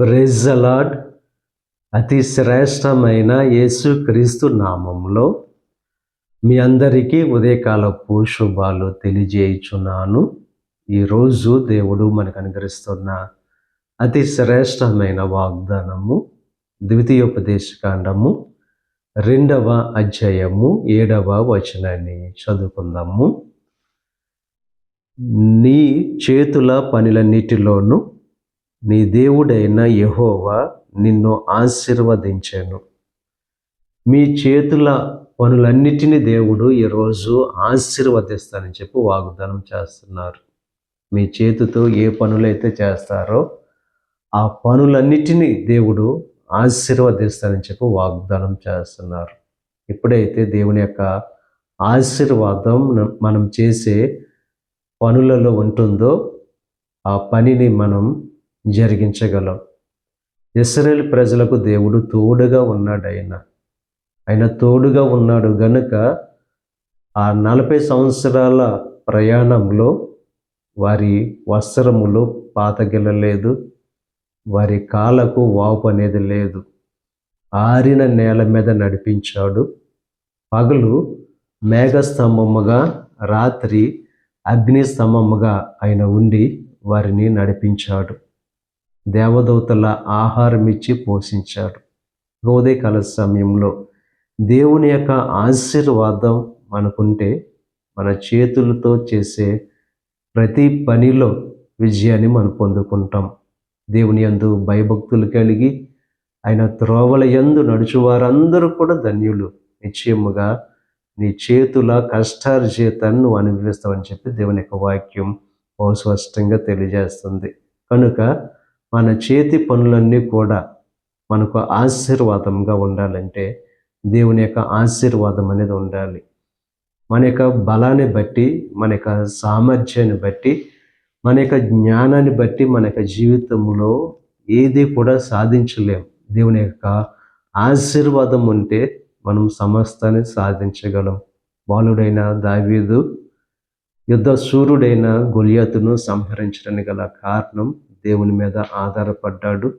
Praise అలాడ్ అతి శ్రేష్టమైన యేసుక్రీస్తు నామంలో మీ అందరికీ ఉదయకాలపు శుభాలు తెలియజేయుచున్నాను. ఈరోజు దేవుడు మనకు అనుగ్రహిస్తున్న అతి శ్రేష్టమైన వాగ్దానము ద్వితీయోపదేశకాండము రెండవ అధ్యాయము ఏడవ వచనాన్ని చదువుకుందాము. నీ చేతుల పనులన్నిటిలోనూ నీ దేవుడైన యహోవా నిన్ను ఆశీర్వదించాను. మీ చేతుల పనులన్నిటినీ దేవుడు ఈరోజు ఆశీర్వదిస్తానని చెప్పి వాగ్దానం చేస్తున్నారు. మీ చేతితో ఏ పనులైతే చేస్తారో ఆ పనులన్నిటినీ దేవుడు ఆశీర్వదిస్తానని చెప్పి వాగ్దానం చేస్తున్నారు. ఎప్పుడైతే దేవుని యొక్క ఆశీర్వాదం మనం చేసే పనులలో ఉంటుందో ఆ పనిని మనం జరిగించగలం. ఇస్రాయేల్ ప్రజలకు దేవుడు తోడుగా ఉన్నాడు ఆయన ఆయన తోడుగా ఉన్నాడు గనుక ఆ నలభై సంవత్సరాల ప్రయాణంలో వారి వస్త్రములు పాతగిలలేదు వారి కాళ్ళకు వాపు అనేది లేదు. ఆరిన నేల మీద నడిపించాడు. పగలు మేఘస్తంభముగా రాత్రి అగ్నిస్తంభముగా ఆయన ఉండి వారిని నడిపించాడు. దేవదూతల ఆహారం ఇచ్చి పోషించాడు ఉదయకాల సమయంలో దేవుని యొక్క ఆశీర్వాదం మనకుంటే మన చేతులతో చేసే ప్రతి పనిలో విజయాన్ని మనం పొందుకుంటాం. దేవుని యందు భయభక్తులు కలిగి ఆయన త్రోవల యందు నడుచువారందరూ కూడా ధన్యులు. నిశ్చయముగా నీ చేతుల కష్టార్జితాన్ని నువ్వు అనుభవిస్తావని చెప్పి దేవుని యొక్క వాక్యం బహు స్పష్టంగా తెలియజేస్తుంది. కనుక మన చేతి పనులన్నీ కూడా మనకు ఆశీర్వాదంగా ఉండాలంటే దేవుని యొక్క ఆశీర్వాదం అనేది ఉండాలి. మన యొక్క బలాన్ని బట్టి మన యొక్క సామర్థ్యాన్ని బట్టి మన యొక్క జ్ఞానాన్ని బట్టి మన యొక్క జీవితంలో ఏది కూడా సాధించలేం. దేవుని యొక్క ఆశీర్వాదం ఉంటే మనం సమస్తాన్ని సాధించగలం. బాలుడైన దావీదు యుద్ధ సూర్యుడైన గొలియాతును సంహరించడానికి గల కారణం దేవుని మీద ఆధారపడ్డాడు.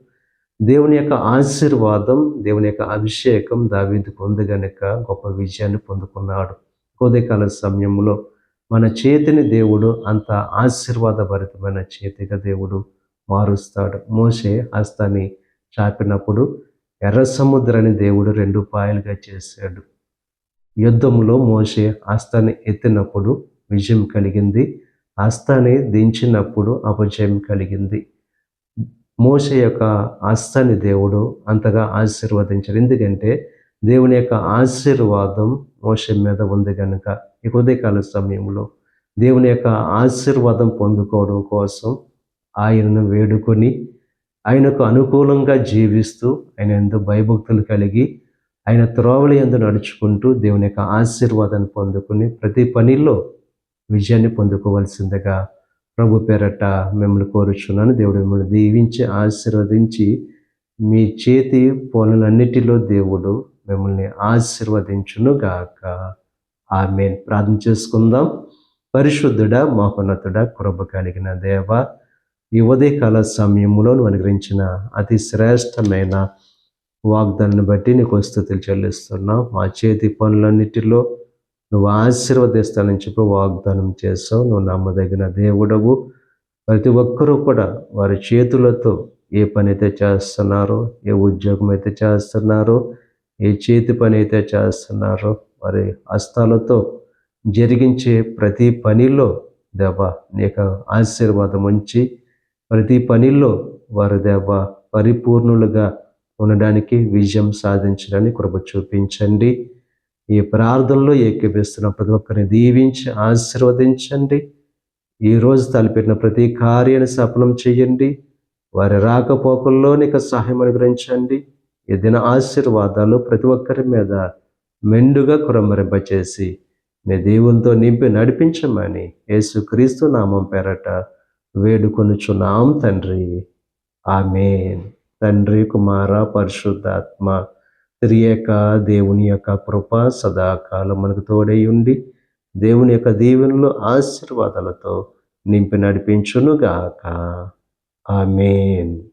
దేవుని యొక్క ఆశీర్వాదం దేవుని యొక్క అభిషేకం దావీదు పొందగనక గొప్ప విజయాన్ని పొందుకున్నాడు. ఉదయకాల సమయంలో మన చేతిని దేవుడు అంత ఆశీర్వాదభరితమైన చేతిగా దేవుడు మారుస్తాడు. మోసే హస్తాన్ని చాపినప్పుడు ఎర్ర సముద్రాన్ని దేవుడు రెండు పాయలుగా చేశాడు. యుద్ధంలో మోసే హస్తాన్ని ఎత్తినప్పుడు విజయం కలిగింది. హస్తాన్ని దించినప్పుడు అపజయం కలిగింది. మోస యొక్క హస్తాన్ని దేవుడు అంతగా ఆశీర్వదించారు ఎందుకంటే దేవుని యొక్క ఆశీర్వాదం మోస మీద ఉంది కనుక ఈ ఉదయకాల సమయంలో దేవుని యొక్క ఆశీర్వాదం పొందుకోవడం కోసం ఆయనను వేడుకొని ఆయనకు అనుకూలంగా జీవిస్తూ ఆయన ఎందు భయభక్తులు కలిగి ఆయన త్రోవలి ఎందు నడుచుకుంటూ దేవుని యొక్క ఆశీర్వాదాన్ని పొందుకుని ప్రతి పనిలో విజయాన్ని పొందుకోవాల్సిందిగా ప్రభు పేరట మిమ్మల్ని కోరుచున్నాను. దేవుడు మిమ్మల్ని దీవించి ఆశీర్వదించి మీ చేతి పనులన్నిటిలో దేవుడు మిమ్మల్ని ఆశీర్వదించునుగాక. ఆమె ప్రార్థన చేసుకుందాం. పరిశుద్ధుడ మహోన్నతుడ కృప కలిగిన దేవ ఈ ఉదయకాల సమయంలో అనుగ్రహించిన అతి శ్రేష్టమైన వాగ్దాన్ని బట్టి నీకు స్థుతులు చెల్లిస్తున్నాం. మా చేతి పనులన్నిటిలో నువ్వు ఆశీర్వదిస్తానని చెప్పి వాగ్దానం చేస్తావు నువ్వు నమ్మదగిన దేవుడవు. ప్రతి ఒక్కరూ కూడా వారి చేతులతో ఏ పని అయితే చేస్తున్నారో ఏ ఉద్యోగం అయితే చేస్తున్నారో ఏ చేతి పని అయితే చేస్తున్నారో వారి హస్తాలతో జరిగించే ప్రతి పనిలో దేవ నీకు ఆశీర్వాదం ఉంచి ప్రతి పనిలో వారి దేవ పరిపూర్ణులుగా ఉండడానికి విజయం సాధించడానికి కృప చూపించండి. ఈ ప్రార్థనలో ఏకీపిస్తున్న ప్రతి ఒక్కరిని దీవించి ఆశీర్వదించండి. ఈరోజు తలపెట్టిన ప్రతి కార్యాన్ని సఫలం చేయండి. వారి రాకపోకల్లో నీకు సహాయం అనుగ్రహించండి. ఈ దిన ఆశీర్వాదాలు ప్రతి ఒక్కరి మీద మెండుగా కురంబరింపచేసి నీ దేవునితో నింపి నడిపించమని యేసుక్రీస్తు నామం పేరట వేడుకొనుచున్నాం తండ్రి. ఆమె తండ్రి కుమార పరిశుద్ధాత్మ త్రియేక దేవుని యొక్క కృప సదాకాలం మనకు తోడై ఉండి దేవుని యొక్క దీవెనలు ఆశీర్వాదాలతో నింపి నడిపించునుగాక. ఆమెన్.